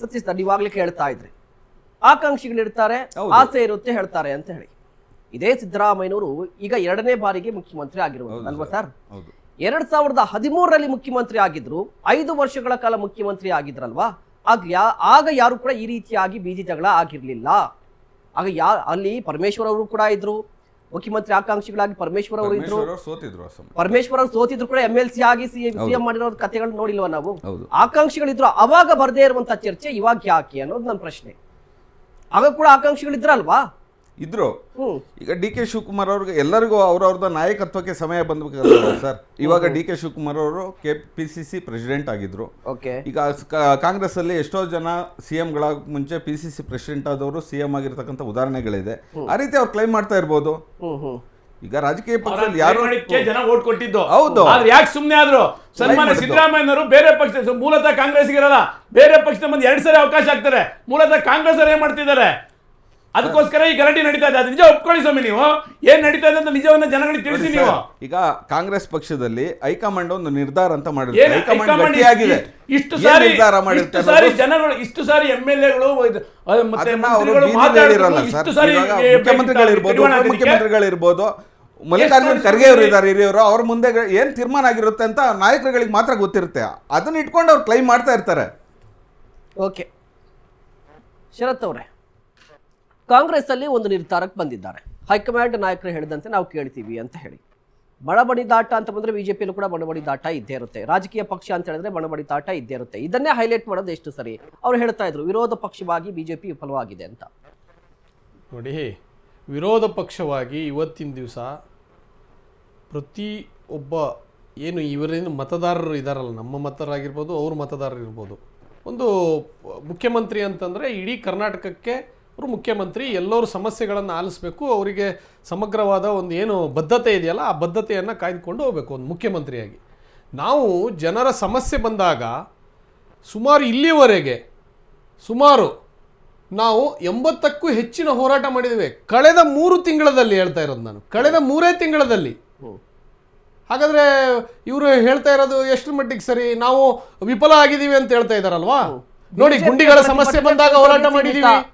ಸತೀಶ್ ನಾನು ನೀವಾಗ್ಲೇ ಹೇಳ್ತಾ ಇದ್ರಿ. ಆಕಾಂಕ್ಷಿಗಳಿರ್ತಾರೆ ಇರ್ತಾರೆ ಆಸೆ ಇರುತ್ತೆ ಹೇಳ್ತಾರೆ ಅಂತ ಹೇಳಿ. ಇದೇ ಸಿದ್ದರಾಮಯ್ಯನವರು ಈಗ ಎರಡನೇ ಬಾರಿಗೆ ಮುಖ್ಯಮಂತ್ರಿ ಆಗಿರುವುದು ಅಲ್ವಾ ಸರ್. ಎರಡ್ ಸಾವಿರದ ಹದಿಮೂರರಲ್ಲಿ ಮುಖ್ಯಮಂತ್ರಿ ಆಗಿದ್ರು ಐದು ವರ್ಷಗಳ ಕಾಲ ಮುಖ್ಯಮಂತ್ರಿ ಆಗಿದ್ರಲ್ವಾ? ಆಗ ಆಗ ಯಾರು ಕೂಡ ಈ ರೀತಿಯಾಗಿ ಬೀದಿ ಜಗಳ ಆಗಿರ್ಲಿಲ್ಲ. ಆಗ ಯಾ ಅಲ್ಲಿ ಪರಮೇಶ್ವರ್ ಅವರು ಕೂಡ ಇದ್ರು ಮುಖ್ಯಮಂತ್ರಿ ಆಕಾಂಕ್ಷಿಗಳಾಗಿ ಪರಮೇಶ್ವರ್ ಅವರು ಇದ್ರು. ಪರಮೇಶ್ವರ್ ಸೋತಿದ್ರು ಪರಮೇಶ್ವರ್ ಅವರು ಸೋತಿದ್ರು ಕೂಡ ಎಂ ಎಲ್ ಸಿ ಆಗಿ ಸಿಎಂ ಮಾಡಿರೋ ಕಥೆಗಳು ನೋಡಿಲ್ವಾ ನಾವು? ಆಕಾಂಕ್ಷಿಗಳಿದ್ರು ಅವಾಗ ಬರದೇ ಇರುವಂತ ಚರ್ಚೆ ಇವಾಗ ಯಾಕೆ ಅನ್ನೋದು ನನ್ನ ಪ್ರಶ್ನೆ. ಆಗ ಕೂಡ ಆಕಾಂಕ್ಷಿಗಳಿದ್ರಲ್ವಾ? ಇದ್ರು. ಈಗ ಡಿ ಕೆ ಶಿವಕುಮಾರ್ ಅವ್ರಿಗೆ ಎಲ್ಲರಿಗೂ ಅವ್ರವ್ರದ ನಾಯಕತ್ವಕ್ಕೆ ಸಮಯ ಬಂದ್ಬೇಕಲ್ಲ ಸರ್. ಇವಾಗ ಡಿ ಕೆ ಶಿವಕುಮಾರ್ ಅವರು K P C C president ಆಗಿದ್ರು. ಓಕೆ. ಈಗ ಕಾಂಗ್ರೆಸ್ ಅಲ್ಲಿ ಎಷ್ಟೋ ಜನ ಸಿ ಗಳ ಮುಂಚೆ ಪಿ ಸಿ ಸಿ ಪ್ರೆಸಿಡೆಂಟ್ ಆದವರು ಸಿ ಎಂ ಆಗಿರ್ತಕ್ಕಂಥ ಉದಾಹರಣೆಗಳಿದೆ. ಆ ರೀತಿ ಅವ್ರು ಕ್ಲೈಮ್ ಮಾಡ್ತಾ ಇರ್ಬೋದು. ಈಗ ರಾಜಕೀಯ ಪಕ್ಷದಲ್ಲಿ ಯಾರು ಜನ ಓಟ್ ಕೊಟ್ಟಿದ್ದು? ಹೌದು. ಆದ್ರೆ ಯಾಕೆ ಸುಮ್ಮನೆ ಆದ್ರು? ಸನ್ಮಾನ. ಸಿದ್ದರಾಮಯ್ಯನವರು ಬೇರೆ ಪಕ್ಷ ಮೂಲತಃ ಕಾಂಗ್ರೆಸ್ ಇರಲ್ಲ ಬೇರೆ ಪಕ್ಷದ ಮಂದಿ ಎರಡ್ ಸರಿ ಅವಕಾಶ ಆಗ್ತಾರೆ. ಮೂಲತಃ ಕಾಂಗ್ರೆಸ್ ಏನ್ ಮಾಡ್ತಿದ್ದಾರೆ? ಅದಕ್ಕೋಸ್ಕರ ಈ ಗಲಾಟೆ ನಡೀತಾ ಇದೆ. ಅದು ನಿಜ ಒಪ್ಕೊಳ್ಳಿ ಸ್ವಾಮಿ ನೀವು. ಏನ್ ನಡೀತಾ ಇದೆ ಅಂತ ನಿಜವನ್ನ ಜನಗಳಿಗೆ ತಿಳಿಸಿ ನೀವು. ಈಗ ಕಾಂಗ್ರೆಸ್ ಪಕ್ಷದಲ್ಲಿ ಹೈಕಮಾಂಡ್ ಒಂದು ನಿರ್ಧಾರ ಅಂತ ಮಾಡಿರುತ್ತೆ. ಏನ್ ಹೈಕಮಾಂಡ್ ಹೈಕಮಾಂಡ್ ಗಟ್ಟಿಯಾಗಿದೆ ಇಷ್ಟು- ಏನ್ ಸಾರಿ ನಿರ್ಧಾರ ಇಷ್ಟು ಮಾಡಿರುತ್ತೆ ಸಾರಿ ಅನ್ನೋದು ಜನಗಳು ಇಷ್ಟು ಸಾರಿ ಎಂ ಎಲ್ ಎಗಳು ಮತ್ತೆ ಅದನ್ನ ಅವರು ಮಂತ್ರಿಗಳು ಬೀದಿಲಿ ಮಾತಾಡಿದ್ರು ಹೇಳಿರಲ್ಲ ಇಷ್ಟು ಸರ್. ಸಾರಿ ಇವಾಗ ಏ- ಮುಖ್ಯಮಂತ್ರಿಗಳಿರ್ಬೋದು ಕಡಿವಾಣ ಹಾಕೋದಕ್ಕೆ ಉಪಮುಖ್ಯಮಂತ್ರಿಗಳಿರ್ಬೋದು ಮಲ್ಲಿಕಾರ್ಜುನ್ ಖರ್ಗೆ ಅವರು ಇದ್ದಾರೆ ಹಿರಿಯವರು. ಅವ್ರ ಮುಂದೆ ಏನ್ ತೀರ್ಮಾನ ಆಗಿರುತ್ತೆ ಅಂತ ನಾಯಕರುಗಳಿಗೆ ಮಾತ್ರ ಗೊತ್ತಿರುತ್ತೆ. ಅದನ್ನ ಇಟ್ಕೊಂಡು ಅವ್ರು ಕ್ಲೈಮ್ ಮಾಡ್ತಾ ಇರ್ತಾರೆ. ಓಕೆ. ಶರತ್ ಅವರೇ. ಕಾಂಗ್ರೆಸ್ ಅಲ್ಲಿ ಒಂದು ನಿರ್ಧಾರಕ್ಕೆ ಬಂದಿದ್ದಾರೆ. ಹೈಕಮಾಂಡ್ ನಾಯಕರು ಹೇಳಿದಂತೆ ನಾವು ಕೇಳ್ತೀವಿ ಅಂತ ಹೇಳಿ. ಬಣಬಡಿದಾಟ ಅಂತ ಬಂದ್ರೆ ಬಿಜೆಪಿಯಲ್ಲೂ ಕೂಡ ಬಣಬಡಿದಾಟ ಇದ್ದೇ ಇರುತ್ತೆ. ರಾಜಕೀಯ ಪಕ್ಷ ಅಂತ ಹೇಳಿದ್ರೆ ಬಣಬಡಿದಾಟ ಇದ್ದೇ ಇರುತ್ತೆ. ಇದನ್ನೇ ಹೈಲೈಟ್ ಮಾಡೋದು ಎಷ್ಟು ಸರಿ? ಅವ್ರು ಹೇಳ್ತಾ ಇದ್ರು, ವಿರೋಧ ಪಕ್ಷವಾಗಿ ಬಿಜೆಪಿ ವಿಫಲವಾಗಿದೆ ಅಂತ. ನೋಡಿ, ವಿರೋಧ ಪಕ್ಷವಾಗಿ ಇವತ್ತಿನ ದಿವಸ ಪ್ರತಿ ಒಬ್ಬ ಏನು ಇವರೇನು ಮತದಾರರು ಇದ್ದಾರಲ್ಲ ನಮ್ಮ ಮತದಾರರಾಗಿರ್ಬೋದು ಅವ್ರ ಮತದಾರರು ಇರ್ಬೋದು ಒಂದು ಮುಖ್ಯಮಂತ್ರಿ ಅಂತಂದರೆ ಇಡೀ ಕರ್ನಾಟಕಕ್ಕೆ ಮುಖ್ಯಮಂತ್ರಿ ಎಲ್ಲರೂ ಸಮಸ್ಯೆಗಳನ್ನು ಆಲಿಸ್ಬೇಕು ಅವರಿಗೆ ಸಮಗ್ರವಾದ ಒಂದು ಏನು ಬದ್ಧತೆ ಇದೆಯಲ್ಲ ಆ ಬದ್ಧತೆಯನ್ನು ಕಾಯ್ದುಕೊಂಡು ಹೋಗಬೇಕು ಒಂದು ಮುಖ್ಯಮಂತ್ರಿಯಾಗಿ. ನಾವು ಜನರ ಸಮಸ್ಯೆ ಬಂದಾಗ ಸುಮಾರು ಇಲ್ಲಿವರೆಗೆ ಸುಮಾರು ನಾವು ಎಂಬತ್ತಕ್ಕೂ ಹೆಚ್ಚಿನ ಹೋರಾಟ ಮಾಡಿದ್ದೇವೆ. ಕಳೆದ ಮೂರು ತಿಂಗಳಲ್ಲಿ ಹೇಳ್ತಾ ಇರೋದು ನಾನು. ಕಳೆದ ಮೂರೇ ತಿಂಗಳಲ್ಲಿ. ಹಾಗಾದ್ರೆ ಇವರು ಹೇಳ್ತಾ ಇರೋದು ಎಷ್ಟು ಮಟ್ಟಿಗೆ ಸರಿ? ನಾವು ವಿಫಲ ಆಗಿದ್ದೀವಿ ಅಂತ ಹೇಳ್ತಾ ಇದಾರಲ್ವಾ ನೋಡಿ ಗುಂಡಿಗಳ ಸಮಸ್ಯೆ ಬಂದಾಗ ಹೋರಾಟ ಯ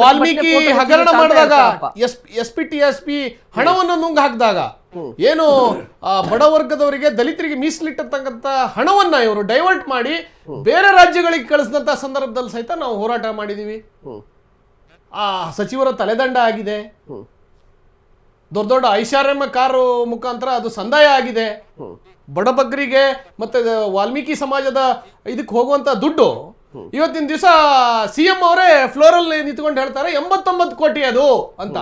ವಾಲ್ಮೀಕಿ ಹಗರಣ ಮಾಡಿದಾಗ S S P T S P ಹಣವನ್ನು ನುಂಗ್ ಹಾಕಿದಾಗ ಏನು ಬಡವರ್ಗದವರಿಗೆ ಬಡ ವರ್ಗದವರಿಗೆ ದಲಿತರಿಗೆ ಮೀಸಲಿಟ್ಟತಕ್ಕಂಥ ಹಣವನ್ನ ಇವರು ಡೈವರ್ಟ್ ಮಾಡಿ ಬೇರೆ ರಾಜ್ಯಗಳಿಗೆ ಕಳಿಸಿದಂತ ಸಂದರ್ಭದಲ್ಲಿ ಸಹಿತ ನಾವು ಹೋರಾಟ ಮಾಡಿದೀವಿ. ಆ ಸಚಿವರ ತಲೆದಂಡ ಆಗಿದೆ. ದೊಡ್ಡ ದೊಡ್ಡ ಐಷಾರಾಮ ಕಾರು ಮುಖಾಂತರ ಅದು ಸಂದಾಯ ಆಗಿದೆ. ಬಡಬಗ್ರಿಗೆ ಮತ್ತೆ ವಾಲ್ಮೀಕಿ ಸಮಾಜದ ಇದಕ್ಕೆ ಹೋಗುವಂತ ದುಡ್ಡು ಇವತ್ತಿನ ದಿವಸ ಸಿ ಎಂ ಅವರೇ ಫ್ಲೋರಲ್ ನಿಂತ್ಕೊಂಡು ಹೇಳ್ತಾರೆ ಎಂಬತ್ತೊಂಬತ್ತು ಕೋಟಿ ಅದು ಅಂತ.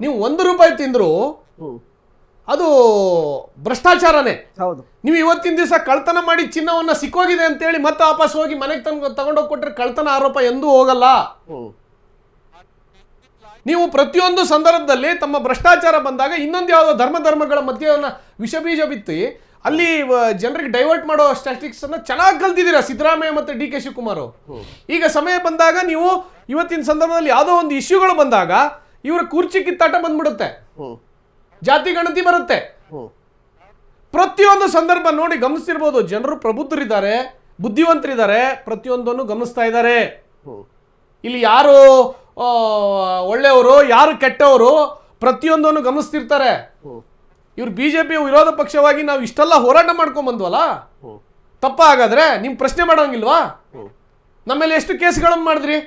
ನೀವು ಒಂದು ರೂಪಾಯಿ ತಿಂದ್ರು ಅದು ಭ್ರಷ್ಟಾಚಾರನೇ. ಹೌದು. ನೀವು ಇವತ್ತಿನ ದಿವಸ ಕಳ್ತನ ಮಾಡಿ ಚಿನ್ನವನ್ನ ಸಿಕ್ಕೋಗಿದೆ ಅಂತೇಳಿ ಮತ್ತೆ ವಾಪಸ್ ಹೋಗಿ ಮನೆಗೆ ತಂದು ತಗೊಂಡೋಗಿ ಕೊಟ್ರೆ ಕಳ್ತನ ಆರೋಪ ಎಂದೂ ಹೋಗಲ್ಲ. ನೀವು ಪ್ರತಿಯೊಂದು ಸಂದರ್ಭದಲ್ಲಿ ತಮ್ಮ ಭ್ರಷ್ಟಾಚಾರ ಬಂದಾಗ ಇನ್ನೊಂದು ಯಾವುದೋ ಧರ್ಮ ಧರ್ಮಗಳ ಮಧ್ಯವನ್ನ ವಿಷಬೀಜ ಬಿತ್ತಿ ಅಲ್ಲಿ ಜನರಿಗೆ ಡೈವರ್ಟ್ ಮಾಡೋ ಸ್ಟ್ಯಾಟಿಕ್ಸ್ ಅನ್ನ ಚೆನ್ನಾಗಿ ಕಲ್ತಿದ್ದೀರಾ ಸಿದ್ದರಾಮಯ್ಯ ಮತ್ತೆ ಡಿ ಕೆ ಶಿವಕುಮಾರ್ ಈಗ ಸಮಯ ಬಂದಾಗ ನೀವು ಇವತ್ತಿನ ಸಂದರ್ಭದಲ್ಲಿ ಯಾವುದೋ ಒಂದು ಇಶ್ಯೂಗಳು ಬಂದಾಗ ಇವರ ಕುರ್ಚಿ ಕಿತ್ತಾಟ ಬಂದ್ಬಿಡುತ್ತೆ. ಜಾತಿ ಗಣತಿ ಬರುತ್ತೆ. ಪ್ರತಿಯೊಂದು ಸಂದರ್ಭ ನೋಡಿ ಗಮನಿಸ್ತಿರ್ಬೋದು. ಜನರು ಪ್ರಬುದ್ಧರಿದ್ದಾರೆ ಬುದ್ಧಿವಂತರಿದ್ದಾರೆ ಪ್ರತಿಯೊಂದನ್ನು ಗಮನಿಸ್ತಾ ಇದ್ದಾರೆ. ಇಲ್ಲಿ ಯಾರು ಒಳ್ಳೆಯವರು ಯಾರು ಕೆಟ್ಟವರು ಪ್ರತಿಯೊಂದನ್ನು ಗಮನಿಸ್ತಿರ್ತಾರೆ. ಇವ್ರು ಬಿ ಜೆ ಪಿ ವಿರೋಧ ಪಕ್ಷವಾಗಿ ನಾವು ಇಷ್ಟೆಲ್ಲ ಹೋರಾಟ ಮಾಡ್ಕೊಂಡ್ ಬಂದ್ವಲ್ಲ ಹ್ಮ್. ತಪ್ಪ ಹಾಗಾದ್ರೆ ನಿಮ್ ಪ್ರಶ್ನೆ ಮಾಡೋಂಗಿಲ್ವಾ? ನಮ್ಮ ನಮ್ಮೇಲೆ ಎಷ್ಟು ಕೇಸ್ಗಳನ್ನು ಮಾಡಿದ್ರಿ?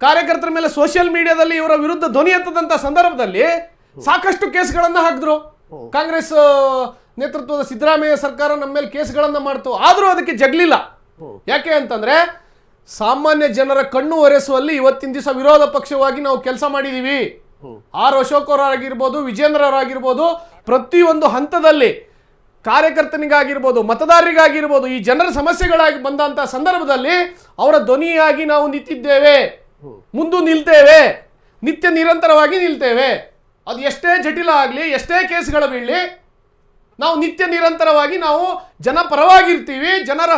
ಕಾರ್ಯಕರ್ತರ ಮೇಲೆ ಸೋಷಿಯಲ್ ಮೀಡಿಯಾದಲ್ಲಿ ಇವರ ವಿರುದ್ಧ ಧ್ವನಿ ಎತ್ತದಂತ ಸಂದರ್ಭದಲ್ಲಿ ಸಾಕಷ್ಟು ಕೇಸ್ಗಳನ್ನ ಹಾಕಿದ್ರು. ಕಾಂಗ್ರೆಸ್ ನೇತೃತ್ವದ ಸಿದ್ದರಾಮಯ್ಯ ಸರ್ಕಾರ ನಮ್ಮ ಮೇಲೆ ಕೇಸ್ಗಳನ್ನ ಮಾಡ್ತು. ಆದ್ರೂ ಅದಕ್ಕೆ ಜಗ್ಲಿಲ್ಲ. ಯಾಕೆ ಅಂತಂದ್ರೆ ಸಾಮಾನ್ಯ ಜನರ ಕಣ್ಣು ಒರೆಸುವಲ್ಲಿ ಇವತ್ತಿನ ದಿವಸ ವಿರೋಧ ಪಕ್ಷವಾಗಿ ನಾವು ಕೆಲಸ ಮಾಡಿದೀವಿ. ಆರ್ ಅಶೋಕ್ ಅವರಾಗಿರ್ಬೋದು ವಿಜೇಂದ್ರ ಅವರಾಗಿರ್ಬೋದು ಪ್ರತಿಯೊಂದು ಹಂತದಲ್ಲಿ ಕಾರ್ಯಕರ್ತನಿಗಾಗಿರ್ಬೋದು, ಮತದಾರರಿಗಾಗಿರ್ಬೋದು, ಈ ಜನರ ಸಮಸ್ಯೆಗಳಾಗಿ ಬಂದಂತ ಸಂದರ್ಭದಲ್ಲಿ ಅವರ ಧ್ವನಿಯಾಗಿ ನಾವು ನಿಂತಿದ್ದೇವೆ. ಮುಂದೆ ನಿಲ್ತೇವೆ. ನಿತ್ಯ ನಿರಂತರವಾಗಿ ನಿಲ್ತೇವೆ. ಅದು ಎಷ್ಟೇ ಜಟಿಲ ಆಗಲಿ, ಎಷ್ಟೇ ಕೇಸ್ಗಳು ಬೀಳಲಿ, ನಾವು ನಿತ್ಯ ನಿರಂತರವಾಗಿ ನಾವು ಜನಪರವಾಗಿರ್ತೀವಿ ಜನರ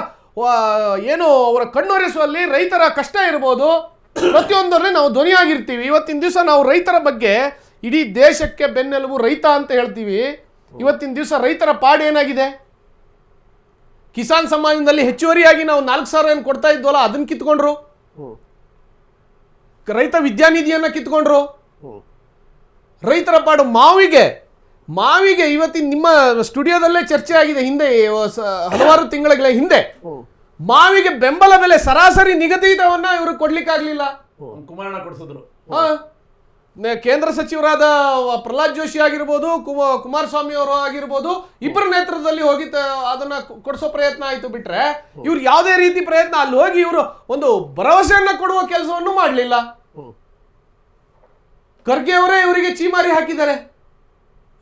ಏನು, ಅವರ ಕಣ್ಣೊರೆಸುವಲ್ಲಿ ರೈತರ ಕಷ್ಟ ಇರ್ಬೋದು. ಪ್ರತಿಯೊಂದರಲ್ಲಿ ನಾವು ಧ್ವನಿಯಾಗಿರ್ತೀವಿ. ಇವತ್ತಿನ ದಿವಸ ನಾವು ರೈತರ ಬಗ್ಗೆ ಇಡೀ ದೇಶಕ್ಕೆ ಬೆನ್ನೆಲುಬು ರೈತ ಅಂತ ಹೇಳ್ತೀವಿ. ಇವತ್ತಿನ ದಿವಸ ರೈತರ ಪಾಡು ಏನಾಗಿದೆ? ಕಿಸಾನ್ ಸಮಾಜದಲ್ಲಿ ಹೆಚ್ಚುವರಿಯಾಗಿ ನಾವು ನಾಲ್ಕು ಸಾವಿರ ಏನು ಕೊಡ್ತಾ ಇದ್ವಲ್ಲ, ಅದನ್ನ ಕಿತ್ಕೊಂಡ್ರು? ರೈತ ವಿದ್ಯಾನಿಧಿಯನ್ನ ಕಿತ್ಕೊಂಡ್ರು? ರೈತರ ಪಾಡು ಮಾವಿಗೆ ಮಾವಿಗೆ ಇವತ್ತಿನ ನಿಮ್ಮ ಸ್ಟುಡಿಯೋದಲ್ಲೇ ಚರ್ಚೆ ಆಗಿದೆ ಹಿಂದೆ ಹಲವಾರು ತಿಂಗಳ ಹಿಂದೆ. ಮಾವಿಗೆ ಬೆಂಬಲ ಬೆಲೆ ಸರಾಸರಿ ನಿಗದಿತವನ್ನ ಇವರು ಕೊಡ್ಲಿಕ್ಕಾಗ್ಲಿಲ್ಲ. ಕುಮಾರಣ್ಣ ಕೊಡಿಸಿದ್ರು. ಹಾ. ಕೇಂದ್ರ ಸಚಿವರಾದ ಪ್ರಹ್ಲಾದ್ ಜೋಶಿ ಆಗಿರ್ಬೋದು ಕುಮ- ಕುಮಾರಸ್ವಾಮಿ ಅವರು ಆಗಿರ್ಬೋದು ಇಬ್ಬರ ನೇತೃತ್ವದಲ್ಲಿ ಹೋಗಿ ತ- ಅದನ್ನ ಕೊಡಿಸೋ ಪ್ರಯತ್ನ ಆಯ್ತು ಬಿಟ್ರೆ ಇವ್ರು ಯಾವುದೇ ರೀತಿ ಪ್ರಯತ್ನ ಅಲ್ಲಿ ಹೋಗಿ ಇವರು ಒಂದು ಭರವಸೆಯನ್ನ ಕೊಡುವ ಕೆಲಸವನ್ನು ಮಾಡಲಿಲ್ಲ. ಖರ್ಗೆ ಅವರೇ ಇವರಿಗೆ ಚೀಮಾರಿ ಹಾಕಿದ್ದಾರೆ.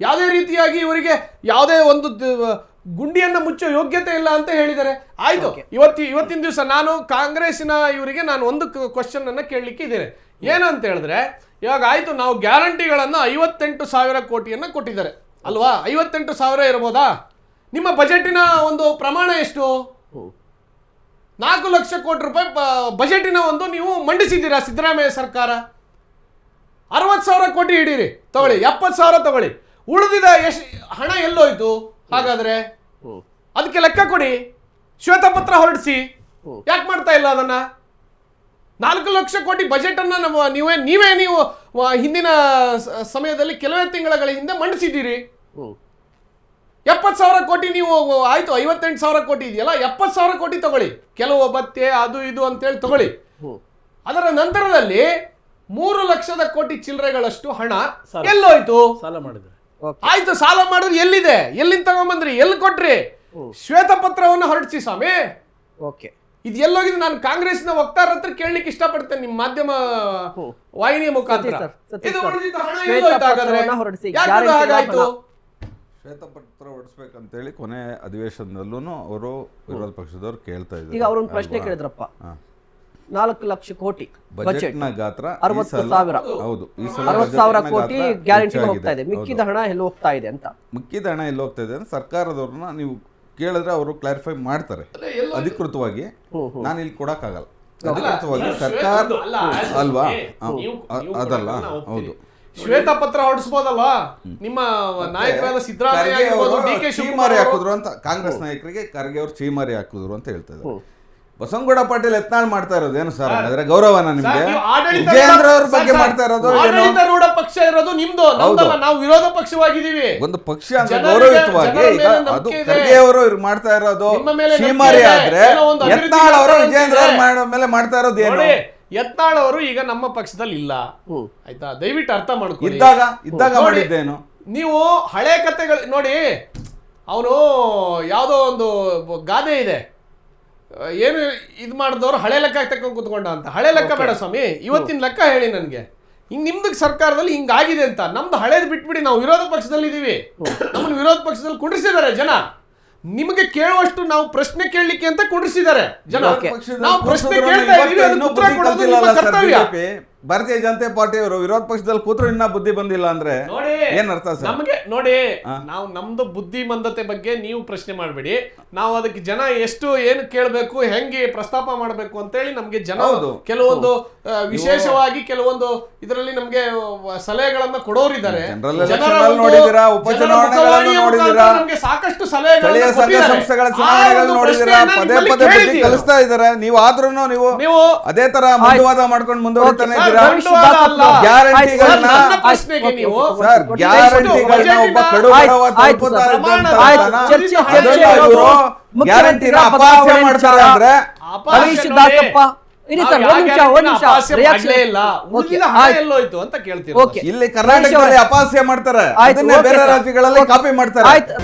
ಯಾವುದೇ ರೀತಿಯಾಗಿ ಇವರಿಗೆ ಯಾವುದೇ ಒಂದು ದ- ಗುಂಡಿಯನ್ನ ಮುಚ್ಚೋ ಯೋಗ್ಯತೆ ಇಲ್ಲ ಅಂತ ಹೇಳಿದ್ದಾರೆ. ಆಯ್ತು ಇವತ್ತಿ ಇವತ್ತಿನ ದಿವಸ ನಾನು ಕಾಂಗ್ರೆಸ್ಸಿನ ಇವರಿಗೆ ನಾನು ಒಂದು ಕ್ವಶನ್ ಅನ್ನ ಕೇಳಲಿಕ್ಕೆ ಇದ್ದೇನೆ. ಏನಂತ ಹೇಳಿದ್ರೆ ಇವಾಗ ಆಯ್ತು ನಾವು ಗ್ಯಾರಂಟಿಗಳನ್ನು ಐವತ್ತೆಂಟು ಸಾವಿರ ಕೋಟಿಯನ್ನ ಕೊಟ್ಟಿದ್ದಾರೆ. ಅಲ್ವಾ? ಐವತ್ತೆಂಟು ಸಾವಿರ ಇರ್ಬೋದಾ? ನಿಮ್ಮ ಬಜೆಟಿನ ಒಂದು ಪ್ರಮಾಣ ಎಷ್ಟು? ನಾಲ್ಕು ಲಕ್ಷ ಕೋಟಿ ರೂಪಾಯಿ ಬ- ಬಜೆಟಿನ ಒಂದು ನೀವು ಮಂಡಿಸಿದ್ದೀರಾ ಸಿದ್ದರಾಮಯ್ಯ ಸರ್ಕಾರ? ಅರವತ್ತು ಸಾವಿರ ಕೋಟಿ ಹಿಡೀರಿ ತಗೊಳ್ಳಿ ಎಪ್ಪತ್ತು ಸಾವಿರ ತಗೊಳ್ಳಿ. ಉಳಿದಿದ ಎಷ್ಟು ಹಣ ಎಲ್ಲೋಯ್ತು? ಹಾಗಾದ್ರೆ? ಅದಕ್ಕೆ ಲೆಕ್ಕ ಕೊಡಿ. ಶ್ವೇತಪತ್ರ ಹೊರಡಿಸಿ. ಯಾಕೆ ಮಾಡ್ತಾ ಇಲ್ಲ ಅದನ್ನ? ನಾಲ್ಕು ಲಕ್ಷ ಕೋಟಿ ಬಜೆಟ್ ಅನ್ನ ನಮ್ಮ ನೀವೇ ನೀವೇ ನೀವು ಹಿಂದಿನ ಸಮಯದಲ್ಲಿ ಕೆಲವೇ ತಿಂಗಳ ಹಿಂದೆ ಮಂಡಿಸಿದ್ದೀರಿ. ಎಪ್ಪತ್ತು ಸಾವಿರ ಕೋಟಿ ನೀವು ಆಯ್ತು ಐವತ್ತೆಂಟು ಸಾವಿರ ಕೋಟಿ ಇದೆಯಲ್ಲ ಎಪ್ಪತ್ತು ಸಾವಿರ ಕೋಟಿ ತಗೊಳ್ಳಿ. ಕೆಲವು ಭತ್ತೆ ಅದು ಇದು ಅಂತೇಳಿ ತಗೊಳ್ಳಿ. ಅದರ ನಂತರದಲ್ಲಿ ಮೂರು ಲಕ್ಷದ ಕೋಟಿ ಚಿಲ್ಲರೆಗಳಷ್ಟು ಹಣ. ಎಲ್ಲೋಯ್ತು. ಸಾಲ ಮಾಡಿದ್ರೆ. ಆಯ್ತು ಸಾಲ ಮಾಡಿದ್ರೆ ಎಲ್ಲಿದೆ? ಎಲ್ಲಿಂದ ತಗೊಂಬಂದ್ರಿ? ಎಲ್ಲಿ ಕೊಟ್ರಿ. ಶ್ವೇತಪತ್ರವನ್ನು ಹೊರಡಿಸಿ ಸ್ವಾಮಿ ಓಕೆ ಇದು ಎಲ್ಲೋಗಿದೆ ನಾನು ಕಾಂಗ್ರೆಸ್ನ ವಕ್ತಾರ ಹತ್ರ ಕೇಳಲಿಕ್ಕೆ ಇಷ್ಟಪಡ್ತೇನೆ ನಿಮ್ಮ ಮಾಧ್ಯಮ. ವಾಹಿನಿಯ ಮುಖಾಂತರ ಇದು ಸರ್. ಉಳಿದಿದ್ದ ಹಣ ಶ್ವೇತ ಎಲ್ಲೋಯ್ತು ಹಾಗಾದ್ರೆ ಪತ್ರವನ್ನ ಹೊರಡಿಸಿ, ಯಾಕೆ ಗ್ಯಾರಂಟಿ ಹಾಗಾಯ್ತು ಹಣ. ಶ್ವೇತಪತ್ರ ಹೊಡಿಸ್ಬೇಕಂತೇಳಿ ಕೊನೆ ಅಧಿವೇಶನದಲ್ಲೂ ಅವರು ವಿರೋಧ ಪಕ್ಷದವ್ರು ಕೇಳ್ತಾ ಈಗ ಅವರು ಅವ್ರೊಂದು ಪ್ರಶ್ನೆ ಕೇಳಿದ್ರಪ್ಪ. ನಾಲ್ಕು ಲಕ್ಷ ಕೋಟಿ ಬಜೆಟ್ ಬಜೆಟ್ನ ಗಾತ್ರ ಈ ಅರವತ್ತು ಸಲ- ಸಾವಿರ. ಹೌದು ಈ ಸಲ ಅರವತ್ತು ಬಜೆಟ್ನ ಸಾವಿರ ಗಾತ್ರ ಕೋಟಿ ಗ್ಯಾರಂಟಿ ಹೆಚ್ಚಾಗಿದೆ. ಹೋಗ್ತಾ ಇದೆ ಮಿಕ್ಕಿದ ಹೌದು. ಹಣ ಎಲ್ಲಿ ಹೋಗ್ತಾ ಇದೆ ಅಂತ ಮಿಕ್ಕಿದ ಹಣ ಎಲ್ಲಿ ಹೋಗ್ತಾ ಇದೆ ಅಂದ್ರೆ ಸರ್ಕಾರದವ್ರನ್ನ ನೀವು ಕೇಳಿದ್ರೆ ಅವರು ಕ್ಲಾರಿಫೈ ಮಾಡ್ತಾರೆ. ಅಧಿಕೃತವಾಗಿ. ನಾನು ಇಲ್ಲಿ ಕೊಡಕ್ಕಾಗಲ್ಲ. ಅಧಿಕೃತವಾಗಿ ಸರ್ಕಾರ ಶ್ವೇತ- ಅಲ್ವಾ? ಹೌದು. ಅದಲ್ಲ ಹೌದು. ಶ್ವೇತಪತ್ರ ಹೊರಡಿಸಬಹುದಲ್ವಾ ನಿಮ್ಮ ನಾಯಕರಾದ ಸಿದ್ದರಾಮಯ್ಯ ಡಿ ಕೆ ಚೀಮಾರಿ ಶಿವಕುಮಾರ್ ಹಾಕಿದ್ರು ಅಂತ ಕಾಂಗ್ರೆಸ್ ನಾಯಕರಿಗೆ ಖರ್ಗೆ ಅವರು ಚೀಮಾರಿ ಹಾಕಿದ್ರು ಅಂತ ಹೇಳ್ತಾ ಇದ್ದಾರೆ. ಬಸವನಗೌಡ ಪಾಟೀಲ್ ಯತ್ನಾಳ್ ಮಾಡ್ತಾ ಇರೋದು ಏನು ಸರ್? ಹಾಗಾದ್ರೆ ಗೌರವನ ನಿಮ್ಗೆ? ಸರ್, ಆಡಳಿತ ವಿಜಯೇಂದ್ರ ಅವ್ರ ಬಗ್ಗೆ ಮಾಡ್ತಾ ಇರೋದು ಪಕ್ಷ ಇರೋದು ನಿಮ್ದು ನಮ್ದಲ್ಲ ನಾವು ವಿರೋಧ ಪಕ್ಷವಾಗಿದ್ದೀವಿ. ಒಂದು ಪಕ್ಷ ಅಂತ ಗೌರವಯುತವಾಗಿ ಈಗ ಅದು. ಖರ್ಗೆ ಅವರು ಇವ್ರು ಮಾಡ್ತಾ ಇರೋದು ನಿಮ್ಮ ಮೇಲೆ ನಂಬಿಕೆ ಶ್ರೀಮಾರಿ ಆದ್ರೆ ಎತ್ನಾಳ್ ಯತ್ನಾಳ್ ಅವರು ವಿಜಯೇಂದ್ರ ಅವ್ರ ಮೇಲೆ ಮಾಡ್ತಾ ಇರೋದು ಏನು? ನೋಡಿ ಯತ್ನಾಳ್ ಅವರು ಈಗ ನಮ್ಮ ಪಕ್ಷದಲ್ಲಿ ಇಲ್ಲ. ಹ್ಮ್. ಆಯ್ತಾ? ದಯವಿಟ್ಟು ಅರ್ಥ ಮಾಡ್ಕೊಳ್ಳಿ. ಇದ್ದಾಗ ಇದ್ದಾಗ ಮಾಡಿದ್ದೇನು? ನೀವು ಹಳೆ ಕತೆಗಳು ನೋಡಿ ಅವನು ಯಾವುದೋ ಒಂದು ಗಾದೆ ಇದೆ. ಏನು ಇದು ಮಾಡಿದವರು ಹಳೆ ಲೆಕ್ಕ ತಕ್ಕ ಕೂತ್ಕೊಂಡ ಅಂತ. ಹಳೆ ಲೆಕ್ಕ ಬೇಡ ಸ್ವಾಮಿ ಇವತ್ತಿನ ಲೆಕ್ಕ ಹೇಳಿ ನನಗೆ. ಹಿಂಗೆ ನಿಮ್ದು ಸರ್ಕಾರದಲ್ಲಿ ಹಿಂಗಾಗಿದೆ ಅಂತ. ನಮ್ದು ಹಳೇದು ಬಿಟ್ಬಿಡಿ ನಾವು ವಿರೋಧ ಪಕ್ಷದಲ್ಲಿ ಇದೀವಿ. ನಮ್ಮನ್ನು ವಿರೋಧ ಪಕ್ಷದಲ್ಲಿ ಕುಂಡ್ರಿಸಿದ್ದಾರೆ ಜನ. ನಿಮಗೆ ಕೇಳುವಷ್ಟು ನಾವು ಪ್ರಶ್ನೆ ಕೇಳಲಿಕ್ಕೆ ಅಂತ ಕುಂಡ್ರಿಸಿದ್ದಾರೆ ಜನ. ನಾವು ಪ್ರಶ್ನೆ ಕೇಳ್ತಾ ಇದ್ದೀವಿ ಇದೀವಿ ಅದಕ್ಕೆ ಉತ್ತರ ಕೊಡೋದು ನಿಮ್ಮ ಕರ್ತವ್ಯ. ಭಾರತೀಯ ಜನತಾ ಪಾರ್ಟಿ ಅವರು ವಿರೋಧ ಪಕ್ಷದಲ್ಲಿ ಕೂತ್ರು ಇನ್ನ ಬುದ್ಧಿ ಬಂದಿಲ್ಲ ಅಂದ್ರೆ ನೋಡಿ ಏನ್ ಅರ್ಥ ಸರ್? ನಮಗೆ ನೋಡಿ ನಾವು ನಮ್ದು ಬುದ್ಧಿಮಂದತೆ ಬಗ್ಗೆ ನೀವು ಪ್ರಶ್ನೆ ಮಾಡಬೇಡಿ. ನಾವು ಅದಕ್ಕೆ ಜನ ಎಷ್ಟು ಏನು ಕೇಳಬೇಕು ಹೆಂಗೆ ಪ್ರಸ್ತಾಪ ಮಾಡಬೇಕು ಅಂತೇಳಿ ನಮ್ಗೆ ಜನ ಕೆಲವೊಂದು ವಿಶೇಷವಾಗಿ ಕೆಲವೊಂದು ಇದರಲ್ಲಿ ನಮ್ಗೆ ಸಲಹೆಗಳನ್ನ ಕೊಡೋರಿದ್ದಾರೆ. ಉಪಚುನಾವಣೆಗಳನ್ನು ನೋಡಿದ್ದೀರಾ, ನಮ್ಗೆ ಸಾಕಷ್ಟು ಸಲಹೆಗಳು. ಸಂಸ್ಥೆಗಳ ನೋಡಿದಿರ? ಪದೇ ಪದೇ ಕಲಿಸ್ತಾ ಇದಾರೆ ನೀವು ಆದ್ರೂ ನೀವು ನೀವು ಅದೇ ತರ ಮುಂದುವಾದ ಮಾಡ್ಕೊಂಡು ಮುಂದುವರಿತಾನೆ ಇದ್ದೀರಾ? ಇರಿ ಸರ್ ನಾವು ನಿಮಿಷ ಇಲ್ಲ ಉಳಿದಿದ Okay, ಎಲ್ಲೋಯ್ತು ಅಂತ ಕೇಳ್ತೀವಿ ಇಲ್ಲಿ ಕರ್ನಾಟಕದಲ್ಲಿ ಅಪಾಸ್ಯ ಮಾಡ್ತಾರೆ ಅದನ್ನೇ ಬೇರೆ ರಾಜ್ಯಗಳಲ್ಲಿ ಕಾಪಿ ಮಾಡ್ತಾರೆ ಆಯ್ತು